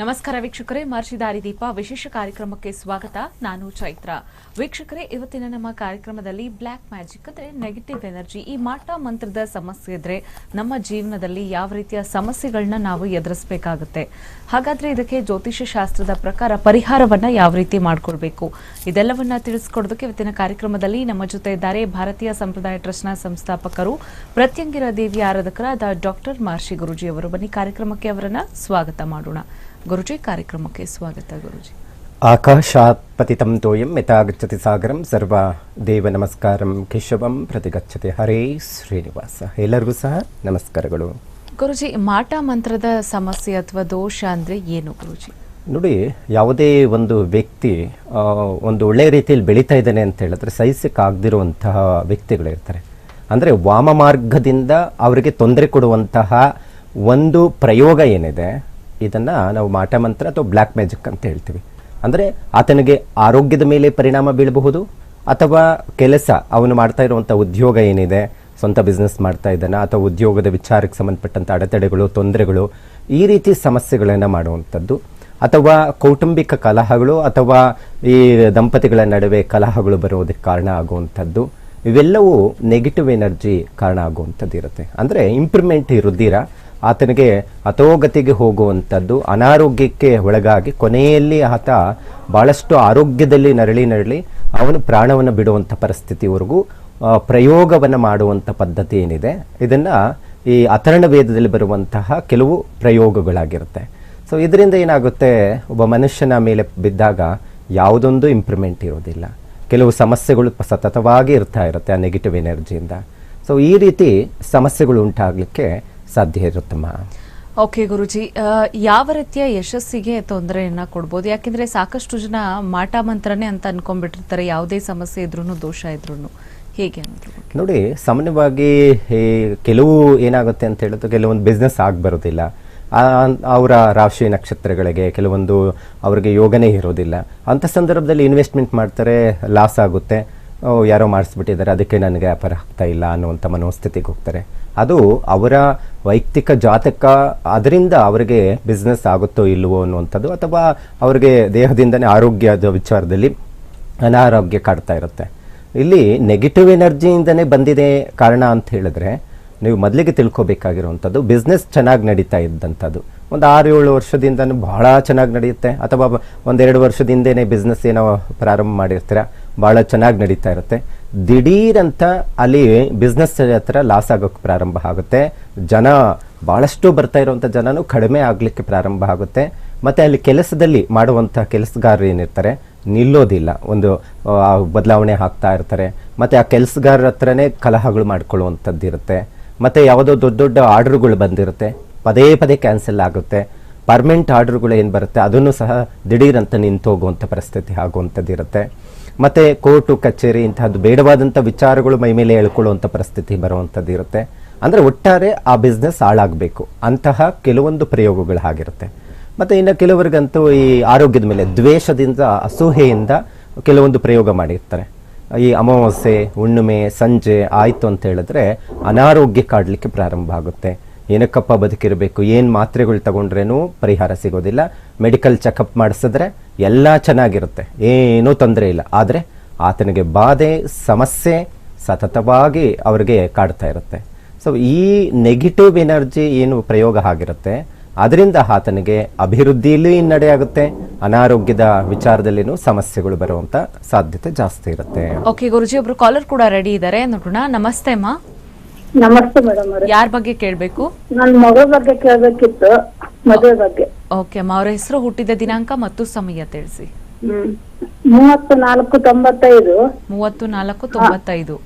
ನಮಸ್ಕಾರ ವೀಕ್ಷಕರೇ ಮಹರ್ಷಿ ದಾರಿದೀಪ ವಿಶೇಷ ಕಾರ್ಯಕ್ರಮಕ್ಕೆ ಸ್ವಾಗತ. ನಾನು ಚೈತ್ರ. ವೀಕ್ಷಕರೇ, ಇವತ್ತಿನ ನಮ್ಮ ಕಾರ್ಯಕ್ರಮದಲ್ಲಿ ಬ್ಲ್ಯಾಕ್ ಮ್ಯಾಜಿಕ್ ಅಂದ್ರೆ ನೆಗೆಟಿವ್ ಎನರ್ಜಿ. ಈ ಮಾಟ ಮಂತ್ರದ ಸಮಸ್ಯೆ ಇದ್ರೆ ನಮ್ಮ ಜೀವನದಲ್ಲಿ ಯಾವ ರೀತಿಯ ಸಮಸ್ಯೆಗಳನ್ನ ನಾವು ಎದುರಿಸಬೇಕಾಗುತ್ತೆ. ಹಾಗಾದ್ರೆ ಇದಕ್ಕೆ ಜ್ಯೋತಿಷ್ಯ ಶಾಸ್ತ್ರದ ಪ್ರಕಾರ ಪರಿಹಾರವನ್ನ ಯಾವ ರೀತಿ ಮಾಡ್ಕೊಳ್ಬೇಕು? ಇದೆಲ್ಲವನ್ನ ತಿಳಿಸ್ಕೊಡೋದಕ್ಕೆ ಇವತ್ತಿನ ಕಾರ್ಯಕ್ರಮದಲ್ಲಿ ನಮ್ಮ ಜೊತೆ ಇದ್ದಾರೆ ಭಾರತೀಯ ಸಂಪ್ರದಾಯ ಟ್ರಸ್ಟ್ನ ಸಂಸ್ಥಾಪಕರು, ಪ್ರತ್ಯಂಗಿರ ದೇವಿ ಆರಾಧಕರಾದ ಡಾಕ್ಟರ್ ಮಹರ್ಷಿ ಗುರುಜಿ ಅವರು. ಬನ್ನಿ ಕಾರ್ಯಕ್ರಮಕ್ಕೆ ಅವರನ್ನ ಸ್ವಾಗತ ಮಾಡೋಣ. ಗುರುಜಿ ಕಾರ್ಯಕ್ರಮಕ್ಕೆ ಸ್ವಾಗತ ಗುರುಜಿ. ಆಕಾಶಾತ್ ಪತಿತಂ ತೋಯಂ ಯಥಾಗಚ್ಚತಿ ಸಾಗರಂ ಸರ್ವ ದೇವ ನಮಸ್ಕಾರಂ ಕೇಶವಂ ಪ್ರತಿಗಚ್ಚತಿ ಹರೇ ಶ್ರೀನಿವಾಸ. ಎಲ್ಲರಿಗೂ ಸಹ ನಮಸ್ಕಾರಗಳು. ಗುರುಜಿ ಮಾಟ ಮಂತ್ರದ ಸಮಸ್ಯೆ ಅಥವಾ ದೋಷ ಅಂದರೆ ಏನು ಗುರುಜಿ? ನೋಡಿ ಯಾವುದೇ ಒಂದು ವ್ಯಕ್ತಿ ಒಂದು ಒಳ್ಳೆಯ ರೀತಿಯಲ್ಲಿ ಬೆಳೀತಾ ಇದ್ದಾನೆ ಅಂತ ಹೇಳಿದ್ರೆ ಸಹಿಸಕ್ಕಾಗದಿರುವಂತಹ ವ್ಯಕ್ತಿಗಳಿರ್ತಾರೆ ಅಂದರೆ ವಾಮ ಮಾರ್ಗದಿಂದ ಅವರಿಗೆ ತೊಂದರೆ ಕೊಡುವಂತಹ ಒಂದು ಪ್ರಯೋಗ ಏನಿದೆ ಇದನ್ನು ನಾವು ಮಾಟ ಮಂತ್ರ ಅಥವಾ ಬ್ಲ್ಯಾಕ್ ಮ್ಯಾಜಿಕ್ ಅಂತ ಹೇಳ್ತೀವಿ. ಅಂದರೆ ಆತನಿಗೆ ಆರೋಗ್ಯದ ಮೇಲೆ ಪರಿಣಾಮ ಬೀಳಬಹುದು ಅಥವಾ ಕೆಲಸ, ಅವನು ಮಾಡ್ತಾ ಇರುವಂಥ ಉದ್ಯೋಗ ಏನಿದೆ, ಸ್ವಂತ ಬಿಸ್ನೆಸ್ ಮಾಡ್ತಾ ಇದ್ದಾನೆ, ಅಥವಾ ಉದ್ಯೋಗದ ವಿಚಾರಕ್ಕೆ ಸಂಬಂಧಪಟ್ಟಂಥ ಅಡೆತಡೆಗಳು, ತೊಂದರೆಗಳು, ಈ ರೀತಿ ಸಮಸ್ಯೆಗಳನ್ನು ಮಾಡುವಂಥದ್ದು. ಅಥವಾ ಕೌಟುಂಬಿಕ ಕಲಹಗಳು, ಅಥವಾ ಈ ದಂಪತಿಗಳ ನಡುವೆ ಕಲಹಗಳು ಬರೋದಕ್ಕೆ ಕಾರಣ ಆಗುವಂಥದ್ದು. ಇವೆಲ್ಲವೂ ನೆಗೆಟಿವ್ ಎನರ್ಜಿ ಕಾರಣ ಆಗುವಂಥದ್ದು ಇರುತ್ತೆ ಅಂದರೆ ಇಂಪ್ರೂವ್ಮೆಂಟ್ ಇರುತ್ತೀರ ಆತನಿಗೆ ಅತೋಗತಿಗೆ ಹೋಗುವಂಥದ್ದು, ಅನಾರೋಗ್ಯಕ್ಕೆ ಒಳಗಾಗಿ ಕೊನೆಯಲ್ಲಿ ಆತ ಭಾಳಷ್ಟು ಆರೋಗ್ಯದಲ್ಲಿ ನರಳಿ ನರಳಿ ಅವನು ಪ್ರಾಣವನ್ನು ಬಿಡುವಂಥ ಪರಿಸ್ಥಿತಿವರೆಗೂ ಪ್ರಯೋಗವನ್ನು ಮಾಡುವಂಥ ಪದ್ಧತಿ ಏನಿದೆ, ಇದನ್ನು ಈ ಅಥರ್ಣ ವೇದದಲ್ಲಿ ಬರುವಂತಹ ಕೆಲವು ಪ್ರಯೋಗಗಳಾಗಿರುತ್ತೆ. ಸೊ ಇದರಿಂದ ಏನಾಗುತ್ತೆ, ಒಬ್ಬ ಮನುಷ್ಯನ ಮೇಲೆ ಬಿದ್ದಾಗ ಯಾವುದೊಂದು ಇಂಪ್ರೂವ್ಮೆಂಟ್ ಇರೋದಿಲ್ಲ ಕೆಲವು ಸಮಸ್ಯೆಗಳು ಸತತವಾಗಿ ಇರ್ತಾ ಇರುತ್ತೆ ಆ ನೆಗೆಟಿವ್ ಎನರ್ಜಿಯಿಂದ ಸೊ ಈ ರೀತಿ ಸಮಸ್ಯೆಗಳು ಉಂಟಾಗಲಿಕ್ಕೆ ಸಾಧ್ಯ ಇರುತ್ತಮ್ಮ ಓಕೆ ಗುರುಜಿ. ಯಾವ ರೀತಿಯ ಯಶಸ್ಸಿಗೆ ತೊಂದರೆಯನ್ನ ಕೊಡ್ಬೋದು? ಯಾಕೆಂದ್ರೆ ಸಾಕಷ್ಟು ಜನ ಮಾಟ ಮಂತ್ರನೇ ಅಂತ ಅನ್ಕೊಂಡ್ಬಿಟ್ಟಿರ್ತಾರೆ. ಯಾವುದೇ ಸಮಸ್ಯೆ ಇದ್ರೂ ದೋಷ ಇದ್ರೂ ಹೇಗೆ ನೋಡಿ ಸಾಮಾನ್ಯವಾಗಿ ಕೆಲವು ಏನಾಗುತ್ತೆ ಅಂತ ಹೇಳಿದ್ರೆ ಕೆಲವೊಂದು ಬಿಸ್ನೆಸ್ ಆಗಿ ಬರೋದಿಲ್ಲ ಅವರ ರಾಶಿ ನಕ್ಷತ್ರಗಳಿಗೆ ಕೆಲವೊಂದು ಅವರಿಗೆ ಯೋಗನೇ ಇರೋದಿಲ್ಲ. ಅಂಥ ಸಂದರ್ಭದಲ್ಲಿ ಇನ್ವೆಸ್ಟ್ಮೆಂಟ್ ಮಾಡ್ತಾರೆ ಲಾಸ್ ಆಗುತ್ತೆ. ಯಾರೋ ಮಾಡಿಸ್ಬಿಟ್ಟಿದ್ದಾರೆ, ಅದಕ್ಕೆ ನನಗೆ ವ್ಯಾಪಾರ ಆಗ್ತಾ ಇಲ್ಲ ಅನ್ನುವಂಥ ಮನೋಸ್ಥಿತಿಗೆ ಹೋಗ್ತಾರೆ. ಅದು ಅವರ ವೈಯಕ್ತಿಕ ಜಾತಕ, ಅದರಿಂದ ಅವರಿಗೆ ಬಿಸ್ನೆಸ್ ಆಗುತ್ತೋ ಇಲ್ಲವೋ ಅನ್ನುವಂಥದ್ದು, ಅಥವಾ ಅವರಿಗೆ ದೇಹದಿಂದನೇ ಆರೋಗ್ಯದ ವಿಚಾರದಲ್ಲಿ ಅನಾರೋಗ್ಯ ಕಾಡ್ತಾ ಇರುತ್ತೆ. ಇಲ್ಲಿ ನೆಗೆಟಿವ್ ಎನರ್ಜಿಯಿಂದನೇ ಬಂದಿದೆ ಕಾರಣ ಅಂತ ಹೇಳಿದ್ರೆ, ನೀವು ಮೊದಲಿಗೆ ತಿಳ್ಕೊಬೇಕಾಗಿರುವಂಥದ್ದು ಬಿಸ್ನೆಸ್ ಚೆನ್ನಾಗಿ ನಡೀತಾ ಇದ್ದಂಥದ್ದು. ಒಂದು ಆರು ಏಳು ವರ್ಷದಿಂದನೂ ಬಹಳ ಚೆನ್ನಾಗಿ ನಡೆಯುತ್ತೆ, ಅಥವಾ ಒಂದೆರಡು ವರ್ಷದಿಂದನೇ ಬಿಸ್ನೆಸ್ ಏನೋ ಪ್ರಾರಂಭ ಮಾಡಿರ್ತೀರ ಭಾಳ ಚೆನ್ನಾಗಿ ನಡೀತಾ ಇರುತ್ತೆ. ದಿಢೀರಂತ ಅಲ್ಲಿ ಬಿಸ್ನೆಸ್ ಹತ್ರ ಲಾಸ್ ಆಗೋಕ್ಕೆ ಪ್ರಾರಂಭ ಆಗುತ್ತೆ. ಜನ ಭಾಳಷ್ಟು ಬರ್ತಾ ಇರುವಂಥ ಜನನೂ ಕಡಿಮೆ ಆಗಲಿಕ್ಕೆ ಪ್ರಾರಂಭ ಆಗುತ್ತೆ. ಮತ್ತು ಅಲ್ಲಿ ಕೆಲಸದಲ್ಲಿ ಮಾಡುವಂಥ ಕೆಲಸಗಾರರು ಏನಿರ್ತಾರೆ? ನಿಲ್ಲೋದಿಲ್ಲ. ಒಂದು ಬದಲಾವಣೆ ಆಗ್ತಾ ಇರ್ತಾರೆ. ಮತ್ತು ಆ ಕೆಲಸಗಾರರ ಹತ್ರನೇ ಕಲಹಗಳು ಮಾಡ್ಕೊಳ್ಳುವಂಥದ್ದು ಇರುತ್ತೆ. ಮತ್ತು ಯಾವುದೋ ದೊಡ್ಡ ದೊಡ್ಡ ಆರ್ಡ್ರುಗಳು ಬಂದಿರುತ್ತೆ. ಪದೇ ಪದೇ ಕ್ಯಾನ್ಸಲ್ ಆಗುತ್ತೆ. ಪರ್ಮನೆಂಟ್ ಆರ್ಡರ್ಗಳು ಏನು ಬರುತ್ತೆ? ಅದನ್ನು ಸಹ ದಿಢೀರಂತ ನಿಂತು ಹೋಗುವಂಥ ಪರಿಸ್ಥಿತಿ ಆಗುವಂಥದ್ದು ಇರುತ್ತೆ ಮತ್ತು ಕೋರ್ಟು, ಕಚೇರಿ ಇಂತಹದ್ದು ಬೇಡವಾದಂಥ ವಿಚಾರಗಳು ಮೈ ಮೇಲೆ ಎಳ್ಕೊಳ್ಳುವಂಥ ಪರಿಸ್ಥಿತಿ ಬರುವಂಥದ್ದು ಇರುತ್ತೆ. ಅಂದರೆ ಒಟ್ಟಾರೆ ಆ ಬಿಸ್ನೆಸ್ ಹಾಳಾಗಬೇಕು. ಅಂತಹ ಕೆಲವೊಂದು ಪ್ರಯೋಗಗಳು ಆಗಿರುತ್ತೆ ಮತ್ತು ಇನ್ನು ಕೆಲವರಿಗಂತೂ ಈ ಆರೋಗ್ಯದ ಮೇಲೆ, ದ್ವೇಷದಿಂದ ಅಸೂಹೆಯಿಂದ ಕೆಲವೊಂದು ಪ್ರಯೋಗ ಮಾಡಿರ್ತಾರೆ. ಈ ಅಮಾವಾಸ್ಯೆ, ಹುಣ್ಣಿಮೆ, ಸಂಜೆ ಆಯಿತು ಅಂತ ಹೇಳಿದ್ರೆ ಅನಾರೋಗ್ಯ ಕಾಡಲಿಕ್ಕೆ ಪ್ರಾರಂಭ ಆಗುತ್ತೆ. ಏನಕ್ಕಪ್ಪ ಬದುಕಿರಬೇಕು? ಏನು ಮಾತ್ರೆಗಳು ತಗೊಂಡ್ರೇನು ಪರಿಹಾರ ಸಿಗೋದಿಲ್ಲ. ಮೆಡಿಕಲ್ ಚೆಕಪ್ ಮಾಡಿಸಿದ್ರೆ ಎಲ್ಲ ಚೆನ್ನಾಗಿರುತ್ತೆ. ಏನೂ ತೊಂದರೆ ಇಲ್ಲ. ಆದರೆ ಆತನಿಗೆ ಬಾಧೆ, ಸಮಸ್ಯೆ ಸತತವಾಗಿ ಅವರಿಗೆ ಕಾಡ್ತಾ ಇರುತ್ತೆ. ಸೊ ಈ ನೆಗೆಟಿವ್ ಎನರ್ಜಿ ಏನು ಪ್ರಯೋಗ ಆಗಿರುತ್ತೆ. ಅದರಿಂದ ಆತನಿಗೆ ಅಭಿವೃದ್ಧಿಯಲ್ಲಿ ಹಿನ್ನಡೆಯಾಗುತ್ತೆ ಅನಾರೋಗ್ಯದ ವಿಚಾರದಲ್ಲಿನೂ ಸಮಸ್ಯೆಗಳು ಬರುವಂತ ಸಾಧ್ಯತೆ ಜಾಸ್ತಿ ಇರುತ್ತೆ. ಓಕೆ ಗುರುಜಿ, ಒಬ್ರು ಕಾಲರ್ ಕೂಡ ರೆಡಿ ಇದ್ದಾರೆ ನೋಡೋಣ. ನಮಸ್ತೆ ಅಮ್ಮ ನಮಸ್ತೆ ಮೇಡಮ್ ಅವ್ರೆ. ಯಾರ ಬಗ್ಗೆ ಕೇಳಬೇಕು? ನನ್ನ ಮಗಳ ಬಗ್ಗೆ ಕೇಳ್ಬೇಕಿತ್ತು ಮದುವೆ ಬಗ್ಗೆ. ಓಕೆ ಅಮ್ಮ ಅವರ ಹೆಸರು ಹುಟ್ಟಿದ ದಿನಾಂಕ ಮತ್ತು ಸಮಯ ತಿಳಿಸಿ. ಮೂವತ್ತು ನಾಲ್ಕು ತೊಂಬತ್ತೈದು. ಮೂವತ್ತು ನಾಲ್ಕು ತೊಂಬತ್ತೈದು.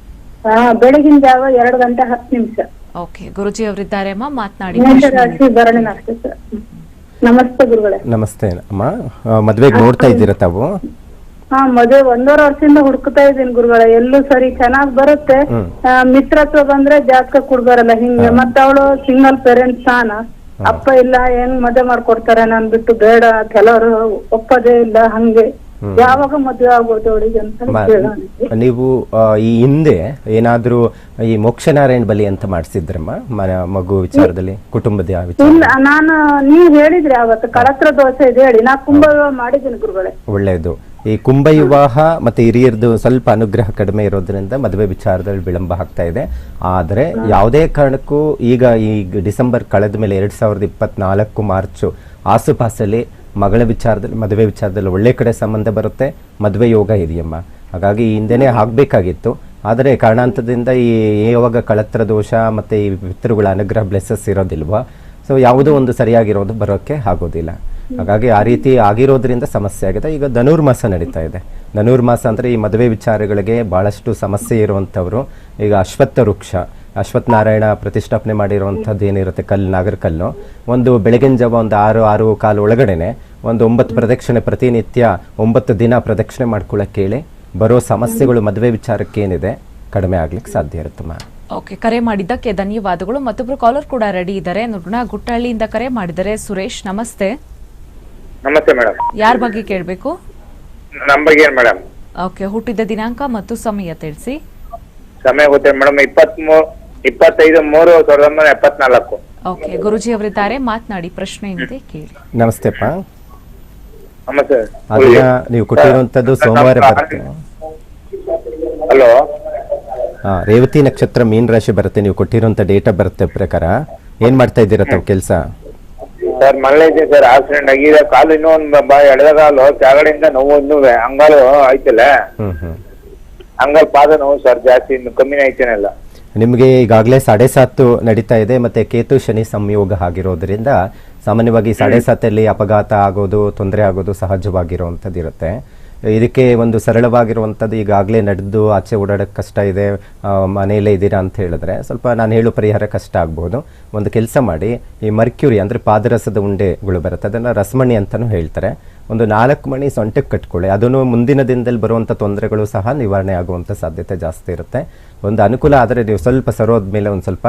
ಆ, ಬೆಳಗಿನ ಜಾವ ಎರಡು ಗಂಟೆ ಹತ್ತು ನಿಮಿಷ. ಓಕೆ ಗುರುಜಿ ಅವರಿದ್ದಾರೆ ಅಮ್ಮ ಮಾತನಾಡಿ. ನಮಸ್ತೆ ಗುರುಗಳೇ. ನಮಸ್ತೆ ಅಮ್ಮ. ಮದ್ವೆಗೆ ನೋಡ್ತಾ ಇದ್ದೀರಾ ತಾವು? ಹಾ ಮದುವೆ ಒಂದೂವರೆ ವರ್ಷದಿಂದ ಹುಡುಕ್ತಾ ಇದೀನಿ ಗುರುಗಳ. ಎಲ್ಲೂ ಸರಿ ಚೆನ್ನಾಗ್ ಬರುತ್ತೆ. ಆ, ಮಿತ್ರತ್ವ ಬಂದ್ರೆ ಜಾತಕ ಬರಲ್ಲ ಹಿಂಗೆ. ಮತ್ತೆ ಅವಳು ಸಿಂಗಲ್ ಪೇರೆಂಟ್ಸ್ ತಾನ. ಅಪ್ಪ ಇಲ್ಲ ಹೆಂಗ್ ಮದುವೆ ಮಾಡ್ಕೊಡ್ತಾರೆ ನಾನ್ ಬಿಟ್ಟು ಬೇಡ. ಕೆಲವರು ಒಪ್ಪದೇ ಇಲ್ಲ ಹಂಗೆ. ಯಾವಾಗ ಮದ್ವೆ ಆಗ್ಬೋದು ಅವಳಿಗೆ ಅಂತ ಮ- ಕೇಳೋಣ ನೀವು ಆ, ಈ ಹಿಂದೆ ಏನಾದ್ರೂ ಈ ಮೋಕ್ಷನಾರಾಯಣ ಬಲಿ ಅಂತ ಮಾಡಿಸಿದ್ರಮ್ಮ? ಮಗು ವಿಚಾರದಲ್ಲಿ ಕುಟುಂಬದ ವಿಚಾರ? ಇಲ್ಲ ನಾನು ನೀವ್ ಹೇಳಿದ್ರಿ ಅವತ್ತು ಕಳತ್ರ ದೋಸೆ ಇದೆ ಹೇಳಿ. ನಾ ಕುಂಭ ಮಾಡಿದ್ದೀನಿ ಗುರುಗಳೇ. ಒಳ್ಳೆಯದು ಈ ಕುಂಭ ವಿವಾಹ ಮತ್ತೆ ಹಿರಿಯರದು ಸ್ವಲ್ಪ ಅನುಗ್ರಹ ಕಡಿಮೆ ಇರೋದ್ರಿಂದ ಮದುವೆ ವಿಚಾರದಲ್ಲಿ ವಿಳಂಬ ಆಗ್ತಾ ಇದೆ. ಆದರೆ ಯಾವುದೇ ಕಾರಣಕ್ಕೂ ಈಗ ಈ ಡಿಸೆಂಬರ್ ಕಳೆದ ಮೇಲೆ ಎರಡು ಸಾವಿರದ ಇಪ್ಪತ್ನಾಲ್ಕು ಮಾರ್ಚು ಆಸುಪಾಸಲ್ಲಿ ಮಗಳ ವಿಚಾರದಲ್ಲಿ, ಮದುವೆ ವಿಚಾರದಲ್ಲಿ ಒಳ್ಳೆ ಕಡೆ ಸಂಬಂಧ ಬರುತ್ತೆ. ಮದುವೆ ಯೋಗ ಇದೆಯಮ್ಮ. ಹಾಗಾಗಿ ಈ ಹಿಂದೆನೇ ಆಗಬೇಕಾಗಿತ್ತು. ಆದರೆ ಕಾರಣಾಂತದಿಂದ ಈ ಯಾವಾಗ ಕಳತ್ರ ದೋಷ ಮತ್ತೆ ಈ ಪಿತೃಗಳ ಅನುಗ್ರಹ ಬ್ಲೆಸ್ಸಸ್ ಇರೋದಿಲ್ವಾ? ಸೊ ಯಾವುದೋ ಒಂದು ಸರಿಯಾಗಿರೋದು ಬರೋಕ್ಕೆ ಆಗೋದಿಲ್ಲ. ಹಾಗಾಗಿ ಆ ರೀತಿ ಆಗಿರೋದ್ರಿಂದ ಸಮಸ್ಯೆ ಆಗಿದೆ. ಈಗ ಧನುರ್ಮಾಸ ನಡೀತಾ ಇದೆ. ಧನುರ್ಮಾಸ ಅಂದರೆ ಈ ಮದುವೆ ವಿಚಾರಗಳಿಗೆ ಭಾಳಷ್ಟು ಸಮಸ್ಯೆ ಇರುವಂಥವರು. ಈಗ ಅಶ್ವತ್ಥ ವೃಕ್ಷ, ಅಶ್ವತ್ಥನಾರಾಯಣ ಪ್ರತಿಷ್ಠಾಪನೆ ಮಾಡಿರುವಂಥದ್ದು ಏನಿರುತ್ತೆ? ಕಲ್ಲು ನಾಗರಕಲ್ಲು ಒಂದು ಬೆಳಗಿನ ಜಾವ ಒಂದು ಆರು ಆರು ಕಾಲು ಒಳಗಡೆನೆ ಒಂದು ಒಂಬತ್ತು ಪ್ರದಕ್ಷಿಣೆ ಪ್ರತಿನಿತ್ಯ ಒಂಬತ್ತು ದಿನ ಪ್ರದಕ್ಷಿಣೆ ಮಾಡ್ಕೊಳ್ಳೋಕ್ಕೆ ಹೇಳಿ ಬರೋ ಸಮಸ್ಯೆಗಳು ಮದುವೆ ವಿಚಾರಕ್ಕೆ ಏನಿದೆ ಕಡಿಮೆ ಆಗ್ಲಿಕ್ಕೆ ಸಾಧ್ಯ ಇರುತ್ತಮ್ಮ. ಓಕೆ ಕರೆ ಮಾಡಿದ್ದಕ್ಕೆ ಧನ್ಯವಾದಗಳು. ಮತ್ತೊಬ್ರು ಕಾಲರ್ ಕೂಡ ರೆಡಿ ಇದ್ದಾರೆ. ನೋಡೋಣ ಗುಟ್ಟಹಳ್ಳಿಯಿಂದ ಕರೆ ಮಾಡಿದರೆ ಸುರೇಶ್ ನಮಸ್ತೆ. ನಮಸ್ತೆ ಮೇಡಮ್. ಯಾರ ಬಗ್ಗೆ ಕೇಳಬೇಕು? ನಮ್ಮ ಬಗ್ಗೆ ಏನ್ ಮೇಡಮ್? ಓಕೆ ಹುಟ್ಟಿದ ದಿನಾಂಕ ಮತ್ತು ಸಮಯ ತಿಳಿಸಿ. ಸಮಯ ಗೊತ್ತೇ ಮೇಡಮ್ ಇಪ್ಪತ್ಮೂರು ಇಪ್ಪತ್ತೈದು ಮೂರು ಸಾವಿರದ ಒಂಬೈನೂರ ಎಪ್ಪತ್ನಾಲ್ಕು. ಓಕೆ ಗುರುಜಿ ಅವರಿದ್ದಾರೆ. ಮಾತನಾಡಿ ಪ್ರಶ್ನೆ ಇದೆ ಕೇಳಿ. ನಮಸ್ತೆಪ್ಪ. ನಮಸ್ತೆ. ಅದನ್ನ ನೀವು ಕೊಟ್ಟಿರುವಂತದ್ದು ಸೋಮವಾರ ಬರುತ್ತೆ ಹಲೋ. ರೇವತಿ ನಕ್ಷತ್ರ ಮೀನ್ ರಾಶಿ ಬರುತ್ತೆ ನೀವು ಕೊಟ್ಟಿರುವಂತ ಡೇಟಾ ಬರುತ್ತೆ ಪ್ರಕಾರ. ಏನ್ ಮಾಡ್ತಾ ಇದ್ದೀರಾ ತಾವು ಕೆಲಸ? ಸರ್ ಮಳೆ ಇದೆ ಸರ್ ಆಕ್ಸಿಡೆಂಟ್ ಆಗಿದೆ. ಕಾಲು ಇನ್ನೂ ಒಂದು ಎಳೆದ ಕಾಲು ಕೆಳಗಡೆಯಿಂದ ನೋವು ಇನ್ನೂ ಅಂಗಾಲು ಹ್ಮ್ ಅಂಗಾಲ್ ಪಾದ ನೋವು ಸರ್ ಜಾಸ್ತಿ ಇನ್ನು ಕಮ್ಮಿನೇ ಆಯ್ತೇನಲ್ಲ ನಿಮಗೆ ಈಗಾಗಲೇ ಸಾಡೆ ಸಾತು ನಡೀತಾ ಇದೆ ಮತ್ತೆ ಕೇತು ಶನಿ ಸಂಯೋಗ ಆಗಿರೋದ್ರಿಂದ ಸಾಮಾನ್ಯವಾಗಿ ಸಾಡೆ ಸಾತಲ್ಲಿ ಅಪಘಾತ ಆಗೋದು ತೊಂದರೆ ಆಗೋದು ಸಹಜವಾಗಿರುವಂಥದ್ದು ಇರುತ್ತೆ ಇದಕ್ಕೆ ಒಂದು ಸರಳವಾಗಿರುವಂಥದ್ದು ಈಗಾಗಲೇ ನಡೆದು ಆಚೆ ಓಡಾಡೋಕ್ಕೆ ಕಷ್ಟ ಇದೆ ಮನೆಯಲ್ಲೇ ಇದ್ದೀರಾ ಅಂತ ಹೇಳಿದ್ರೆ ಸ್ವಲ್ಪ ನಾನು ಹೇಳೋ ಪರಿಹಾರ ಕಷ್ಟ ಆಗ್ಬೋದು. ಒಂದು ಕೆಲಸ ಮಾಡಿ, ಈ ಮರ್ಕ್ಯೂರಿ ಅಂದರೆ ಪಾದರಸದ ಉಂಡೆಗಳು ಬರುತ್ತೆ, ಅದನ್ನು ರಸಮಣಿ ಅಂತಲೂ ಹೇಳ್ತಾರೆ. ಒಂದು ನಾಲ್ಕು ಮಣಿ ಸೊಂಟಕ್ಕೆ ಕಟ್ಕೊಳ್ಳಿ, ಅದನ್ನು ಮುಂದಿನ ದಿನದಲ್ಲಿ ಬರುವಂಥ ತೊಂದರೆಗಳು ಸಹ ನಿವಾರಣೆ ಆಗುವಂಥ ಸಾಧ್ಯತೆ ಜಾಸ್ತಿ ಇರುತ್ತೆ. ಒಂದು ಅನುಕೂಲ ಆದರೆ ನೀವು ಸ್ವಲ್ಪ ಸರೋದ ಮೇಲೆ ಒಂದು ಸ್ವಲ್ಪ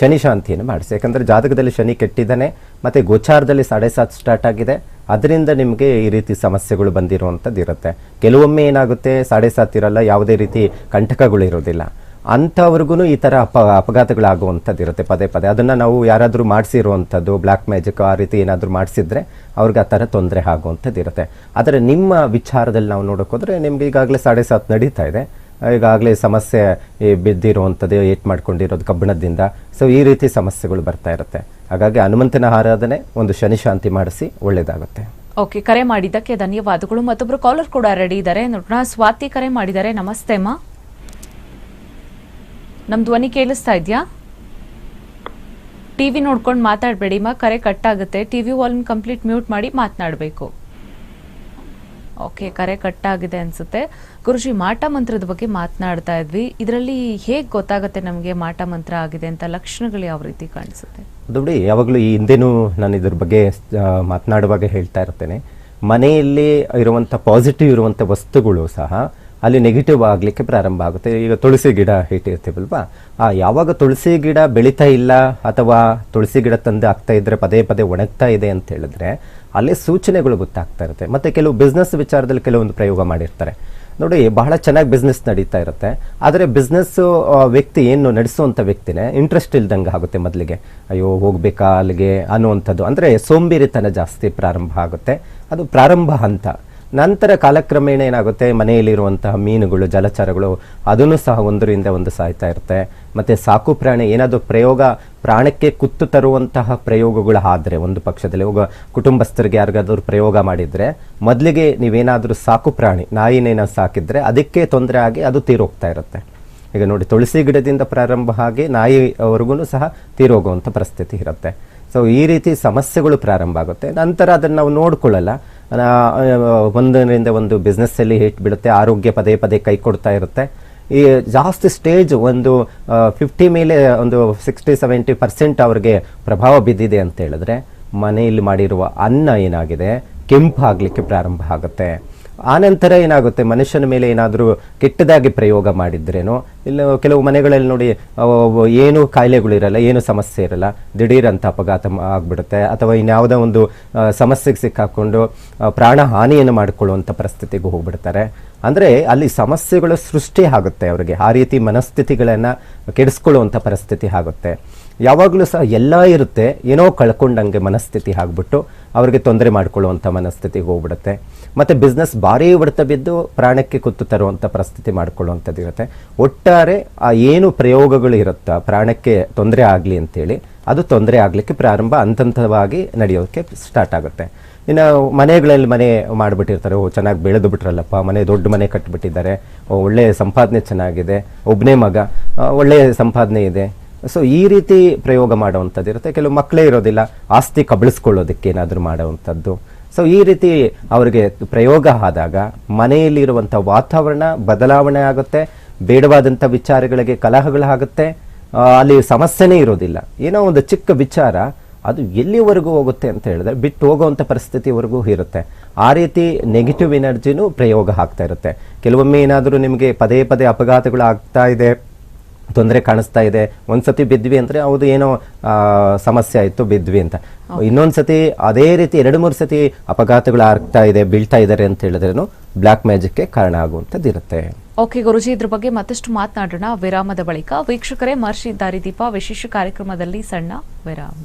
ಶನಿ ಶಾಂತಿಯನ್ನು ಮಾಡಿಸಿ. ಯಾಕಂದರೆ ಜಾತಕದಲ್ಲಿ ಶನಿ ಕೆಟ್ಟಿದ್ದಾನೆ, ಮತ್ತು ಗೋಚಾರದಲ್ಲಿ ಸಾಡೆ ಸಾತ್ ಸ್ಟಾರ್ಟ್ ಆಗಿದೆ. ಅದರಿಂದ ನಿಮಗೆ ಈ ರೀತಿ ಸಮಸ್ಯೆಗಳು ಬಂದಿರುವಂಥದ್ದು ಇರುತ್ತೆ. ಕೆಲವೊಮ್ಮೆ ಏನಾಗುತ್ತೆ ಸಾಡೆ ಸಾತ್ ಇರಲ್ಲ, ಯಾವುದೇ ರೀತಿ ಕಂಟಕಗಳು ಇರೋದಿಲ್ಲ ಅಂಥವ್ರಿಗೂ ಈ ಥರ ಅಪ, ಅಪಘಾತಗಳಾಗುವಂಥದ್ದು ಇರುತ್ತೆ ಪದೇ ಪದೇ. ಅದನ್ನು ನಾವು ಯಾರಾದರೂ ಮಾಡಿಸಿರುವಂಥದ್ದು ಬ್ಲ್ಯಾಕ್ ಮ್ಯಾಜಿಕ್ ಆ ರೀತಿ ಏನಾದರೂ ಮಾಡಿಸಿದ್ರೆ ಅವ್ರಿಗೆ ಆ ಥರ ತೊಂದರೆ ಆಗುವಂಥದ್ದು ಇರುತ್ತೆ. ಆದರೆ ನಿಮ್ಮ ವಿಚಾರದಲ್ಲಿ ನಾವು ನೋಡೋಕ್ಕೋದ್ರೆ ನಿಮಗೆ ಈಗಾಗಲೇ ಸಾಡೆ ಸಾತ್ ನಡೀತಾ ಇದೆ. ಈಗಾಗಲೇ ಸಮಸ್ಯೆ ಈ ಬಿದ್ದಿರುವಂಥದ್ದು, ಏಟ್ ಮಾಡ್ಕೊಂಡಿರೋದು ಕಬ್ಬಿಣದಿಂದ. ಸೊ ಈ ರೀತಿ ಸಮಸ್ಯೆಗಳು ಬರ್ತಾ ಇರುತ್ತೆ. ಹಾಗಾಗಿ ಹನುಮಂತನ ಆರಾಧನೆ ಒಂದು ಶನಿ ಶಾಂತಿ ಮಾಡಿಸಿ ಒಳ್ಳೆಯದಾಗುತ್ತೆ ಓಕೆ ಕರೆ ಮಾಡಿದ್ದಕ್ಕೆ ಧನ್ಯವಾದಗಳು. ಮತ್ತೊಬ್ಬರು ಕಾಲರ್ ಕೂಡ ರೆಡಿ ಇದ್ದಾರೆ. ನೋಡೋಣ ಸ್ವಾತಿ ಕರೆ ಮಾಡಿದ್ದಾರೆ. ನಮಸ್ತೆ, ಅಮ್ಮ. ನಮ್ ಧ್ವನಿ ಕೇಳಿಸ್ತಾ ಇದೆಯಾ? ಟಿವಿ ನೋಡ್ಕೊಂಡು ಮಾತಾಡಬೇಡಿ ಮಾ ಕರೆ ಕಟ್ ಆಗುತ್ತೆ. ಟಿವಿ ವಾಲ್ಯೂಮ್ ಕಂಪ್ಲೀಟ್ ಮ್ಯೂಟ್ ಮಾಡಿ ಮಾತನಾಡಬೇಕು. ಓಕೆ, ಕರೆ ಕಟ್ ಆಗಿದೆ ಅನ್ಸುತ್ತೆ. ಗುರುಜಿ, ಮಾಟ ಮಂತ್ರದ ಬಗ್ಗೆ ಮಾತನಾಡ್ತಾ ಇದ್ವಿ. ಇದರಲ್ಲಿ ಹೇಗೆ ಗೊತ್ತಾಗುತ್ತೆ ನಮಗೆ ಮಾಟ ಮಂತ್ರ ಆಗಿದೆ ಅಂತ ಲಕ್ಷಣಗಳು ಯಾವ ರೀತಿ ಕಾಣಿಸುತ್ತೆ? ದುಡಿ ಯಾವಾಗಲೂ ಈ ಹಿಂದೆನೂ ನಾನು ಇದ್ರ ಬಗ್ಗೆ ಮಾತನಾಡುವಾಗ ಹೇಳ್ತಾ ಇರ್ತೇನೆ. ಮನೆಯಲ್ಲಿ ಇರುವಂಥ ಪಾಸಿಟಿವ್ ಇರುವಂಥ ವಸ್ತುಗಳು ಸಹ ಅಲ್ಲಿ ನೆಗೆಟಿವ್ ಆಗಲಿಕ್ಕೆ ಪ್ರಾರಂಭ ಆಗುತ್ತೆ. ಈಗ ತುಳಸಿ ಗಿಡ ಇಟ್ಟಿರ್ತೀವಲ್ವಾ ಆ, ಯಾವಾಗ ತುಳಸಿ ಗಿಡ ಬೆಳೀತಾ ಇಲ್ಲ ಅಥವಾ ತುಳಸಿ ಗಿಡ ತಂದು ಆಗ್ತಾ ಇದ್ರೆ ಪದೇ ಪದೇ ಒಣಗ್ತಾ ಇದೆ ಅಂತ ಹೇಳಿದ್ರೆ ಅಲ್ಲಿ ಸೂಚನೆಗಳು ಗೊತ್ತಾಗ್ತಾ ಇರುತ್ತೆ. ಮತ್ತೆ ಕೆಲವು ಬಿಸ್ನೆಸ್ ವಿಚಾರದಲ್ಲಿ ಕೆಲವೊಂದು ಪ್ರಯೋಗ ಮಾಡಿರ್ತಾರೆ. ನೋಡಿ, ಬಹಳ ಚೆನ್ನಾಗಿ ಬಿಸ್ನೆಸ್ ನಡೀತಾ ಇರುತ್ತೆ. ಆದರೆ ಬಿಸ್ನೆಸ್ ವ್ಯಕ್ತಿ ಏನು ನಡೆಸುವಂಥ ವ್ಯಕ್ತಿನೇ ಇಂಟ್ರೆಸ್ಟ್ ಇಲ್ದಂಗೆ ಆಗುತ್ತೆ ಮೊದಲಿಗೆ. ಅಯ್ಯೋ, ಹೋಗ್ಬೇಕಾ ಅಲ್ಲಿಗೆ ಅನ್ನುವಂಥದ್ದು. ಅಂದರೆ ಸೋಂಬೇರಿತನ ಜಾಸ್ತಿ ಪ್ರಾರಂಭ ಆಗುತ್ತೆ. ಅದು ಪ್ರಾರಂಭ ಹಂತ ನಂತರ ಕಾಲಕ್ರಮೇಣ ಏನಾಗುತ್ತೆ? ಮನೆಯಲ್ಲಿರುವಂತಹ ಮೀನುಗಳು, ಜಲಚರಗಳು ಅದನ್ನು ಸಹ ಒಂದರಿಂದ ಒಂದು ಸಾಯ್ತಾ ಇರುತ್ತೆ. ಮತ್ತೆ ಸಾಕು ಪ್ರಾಣಿ, ಏನಾದರೂ ಪ್ರಯೋಗ, ಪ್ರಾಣಕ್ಕೆ ಕುತ್ತು ತರುವಂತಹ ಪ್ರಯೋಗಗಳು ಆದರೆ, ಒಂದು ಪಕ್ಷದಲ್ಲಿ ಹೋಗ ಕುಟುಂಬಸ್ಥರಿಗೆ ಯಾರಿಗಾದ್ರೂ ಪ್ರಯೋಗ ಮಾಡಿದರೆ, ಮೊದಲಿಗೆ ನೀವೇನಾದರೂ ಸಾಕು ಪ್ರಾಣಿ, ನಾಯಿನೇನ ಸಾಕಿದರೆ ಅದಕ್ಕೆ ತೊಂದರೆ ಆಗಿ ಅದು ತೀರೋಗ್ತಾ ಇರುತ್ತೆ. ಈಗ ನೋಡಿ, ತುಳಸಿ ಗಿಡದಿಂದ ಪ್ರಾರಂಭ ಆಗಿ ನಾಯಿವರೆಗೂ ಸಹ ತೀರೋಗುವಂಥ ಪರಿಸ್ಥಿತಿ ಇರುತ್ತೆ. ಸೊ ಈ ರೀತಿ ಸಮಸ್ಯೆಗಳು ಪ್ರಾರಂಭ ಆಗುತ್ತೆ. ನಂತರ ಅದನ್ನು ನಾವು ನೋಡ್ಕೊಳ್ಳಲ್ಲ. ಒಂದರಿಂದ ಒಂದು ಬಿಸ್ನೆಸ್ಸಲ್ಲಿ ಹಿಟ್ ಬೀಳುತ್ತೆ, ಆರೋಗ್ಯ ಪದೇ ಪದೇ ಕೈ ಕೊಡ್ತಾ ಇರುತ್ತೆ. ಈ ಜಾಸ್ತಿ ಸ್ಟೇಜ್ ಒಂದು ಫಿಫ್ಟಿ ಮೇಲೆ ಒಂದು ಸಿಕ್ಸ್ಟಿ ಸೆವೆಂಟಿ ಪರ್ಸೆಂಟ್ ಅವ್ರಿಗೆ ಪ್ರಭಾವ ಬಿದ್ದಿದೆ ಅಂತ ಹೇಳಿದ್ರೆ ಮನೆಯಲ್ಲಿ ಮಾಡಿರುವ ಅನ್ನ ಏನಾಗಿದೆ? ಕೆಂಪಾಗಲಿಕ್ಕೆ ಪ್ರಾರಂಭ ಆಗುತ್ತೆ. ಆನಂತರ ಏನಾಗುತ್ತೆ? ಮನುಷ್ಯನ ಮೇಲೆ ಏನಾದರೂ ಕೆಟ್ಟದಾಗಿ ಪ್ರಯೋಗ ಮಾಡಿದ್ರೇನೋ? ಇಲ್ಲ, ಕೆಲವು ಮನೆಗಳಲ್ಲಿ ನೋಡಿ ಏನು ಕಾಯಿಲೆಗಳಿರಲ್ಲ ಏನು ಸಮಸ್ಯೆ ಇರಲ್ಲ. ದಿಢೀರಂತ ಅಪಘಾತ ಆಗಿಬಿಡುತ್ತೆ. ಅಥವಾ ಇನ್ಯಾವುದೋ ಒಂದು ಸಮಸ್ಯೆಗೆ ಸಿಕ್ಕಾಕೊಂಡು ಪ್ರಾಣ ಹಾನಿಯನ್ನು ಮಾಡಿಕೊಳ್ಳುವಂಥ ಪರಿಸ್ಥಿತಿಗೂ ಹೋಗ್ಬಿಡ್ತಾರೆ. ಅಂದರೆ ಅಲ್ಲಿ ಸಮಸ್ಯೆಗಳು ಸೃಷ್ಟಿ ಆಗುತ್ತೆ ಅವರಿಗೆ. ಆ ರೀತಿ ಮನಸ್ಥಿತಿಗಳನ್ನು ಕೆಡಿಸ್ಕೊಳ್ಳುವಂಥ ಪರಿಸ್ಥಿತಿ ಆಗುತ್ತೆ. ಯಾವಾಗಲೂ ಸಹ ಎಲ್ಲ ಇರುತ್ತೆ. ಏನೋ ಕಳ್ಕೊಂಡಂಗೆ ಮನಸ್ಥಿತಿ ಆಗ್ಬಿಟ್ಟು ಅವರಿಗೆ ತೊಂದರೆ ಮಾಡ್ಕೊಳ್ಳುವಂಥ ಮನಸ್ಥಿತಿಗೆ ಹೋಗ್ಬಿಡುತ್ತೆ. ಮತ್ತು ಬಿಸ್ನೆಸ್ ಭಾರಿ ಹೊಡೆತ ಬಿದ್ದು ಪ್ರಾಣಕ್ಕೆ ಕುತ್ತು ತರುವಂಥ ಪರಿಸ್ಥಿತಿ ಮಾಡ್ಕೊಳ್ಳುವಂಥದ್ದು ಇರುತ್ತೆ. ಒಟ್ಟಾರೆ ಆ ಏನು ಪ್ರಯೋಗಗಳು ಇರುತ್ತಾ, ಪ್ರಾಣಕ್ಕೆ ತೊಂದರೆ ಆಗಲಿ ಅಂತೇಳಿ, ಅದು ತೊಂದರೆ ಆಗಲಿಕ್ಕೆ ಪ್ರಾರಂಭ ಹಂತವಾಗಿ ನಡೆಯೋಕ್ಕೆ ಸ್ಟಾರ್ಟ್ ಆಗುತ್ತೆ. ಇನ್ನು ಮನೆಗಳಲ್ಲಿ ಮನೆ ಮಾಡಿಬಿಟ್ಟಿರ್ತಾರೆ, ಓ ಚೆನ್ನಾಗಿ ಬೆಳೆದು ಬಿಟ್ರಲ್ಲಪ್ಪ, ಮನೆ ದೊಡ್ಡ ಮನೆ ಕಟ್ಟಿಬಿಟ್ಟಿದ್ದಾರೆ ಒಳ್ಳೆಯ ಒಳ್ಳೆ ಸಂಪಾದನೆ ಚೆನ್ನಾಗಿದೆ ಒಬ್ಬನೇ ಮಗ ಒಳ್ಳೆಯ ಒಳ್ಳೆ ಸಂಪಾದನೆ ಇದೆ ಸೊ ಈ ರೀತಿ ಪ್ರಯೋಗ ಮಾಡುವಂಥದ್ದು ಇರುತ್ತೆ. ಕೆಲವು ಮಕ್ಕಳೇ ಇರೋದಿಲ್ಲ. ಆಸ್ತಿ ಕಬಳಿಸ್ಕೊಳ್ಳೋದಕ್ಕೆ ಏನಾದರೂ ಮಾಡುವಂಥದ್ದು. ಸೊ ಈ ರೀತಿ ಅವರಿಗೆ ಪ್ರಯೋಗ ಆದಾಗ ಮನೆಯಲ್ಲಿರುವಂಥ ವಾತಾವರಣ ಬದಲಾವಣೆ ಆಗುತ್ತೆ. ಬೇಡವಾದಂಥ ವಿಚಾರಗಳಿಗೆ ಕಲಹಗಳಾಗುತ್ತೆ. ಅಲ್ಲಿ ಸಮಸ್ಯೆನೇ ಇರೋದಿಲ್ಲ. ಏನೋ ಒಂದು ಚಿಕ್ಕ ವಿಚಾರ, ಅದು ಎಲ್ಲಿವರೆಗೂ ಹೋಗುತ್ತೆ ಅಂತ ಹೇಳಿದ್ರೆ ಬಿಟ್ಟು ಹೋಗುವಂಥ ಪರಿಸ್ಥಿತಿವರೆಗೂ ಇರುತ್ತೆ. ಆ ರೀತಿ ನೆಗೆಟಿವ್ ಎನರ್ಜಿನೂ ಪ್ರಯೋಗ ಆಗ್ತಾ ಇರುತ್ತೆ. ಕೆಲವೊಮ್ಮೆ ಏನಾದರೂ ನಿಮಗೆ ಪದೇ ಪದೇ ಅಪಘಾತಗಳು ಆಗ್ತಾ ಇದೆ. ತೊಂದರೆ ಕಾಣಿಸ್ತಾ ಇದೆ. ಒಂದ್ಸತಿ ಬಿದ್ವಿ ಅಂದರೆ ಹೌದು ಏನೋ ಸಮಸ್ಯೆ ಆಯಿತು ಬಿದ್ವಿ ಅಂತ. ಇನ್ನೊಂದು ಸತಿ ಅದೇ ರೀತಿ ಎರಡು ಮೂರು ಸತಿ ಅಪಘಾತಗಳು ಆಗ್ತಾ ಇದೆ ಬೀಳ್ತಾ ಇದ್ದಾರೆ ಅಂತ ಹೇಳಿದ್ರೇನು ಬ್ಲ್ಯಾಕ್ ಮ್ಯಾಜಿಕ್ಗೆ ಕಾರಣ ಆಗುವಂಥದ್ದು ಇರುತ್ತೆ. ಓಕೆ ಗುರುಜಿ ಇದ್ರ ಬಗ್ಗೆ ಮತ್ತಷ್ಟು ಮಾತನಾಡೋಣ. ವಿರಾಮದ ಬಳಿಕ ವೀಕ್ಷಕರೇ ಮಹರ್ಷಿ ದಾರಿದೀಪ ವಿಶೇಷ ಕಾರ್ಯಕ್ರಮದಲ್ಲಿ ಸಣ್ಣ ವಿರಾಮ.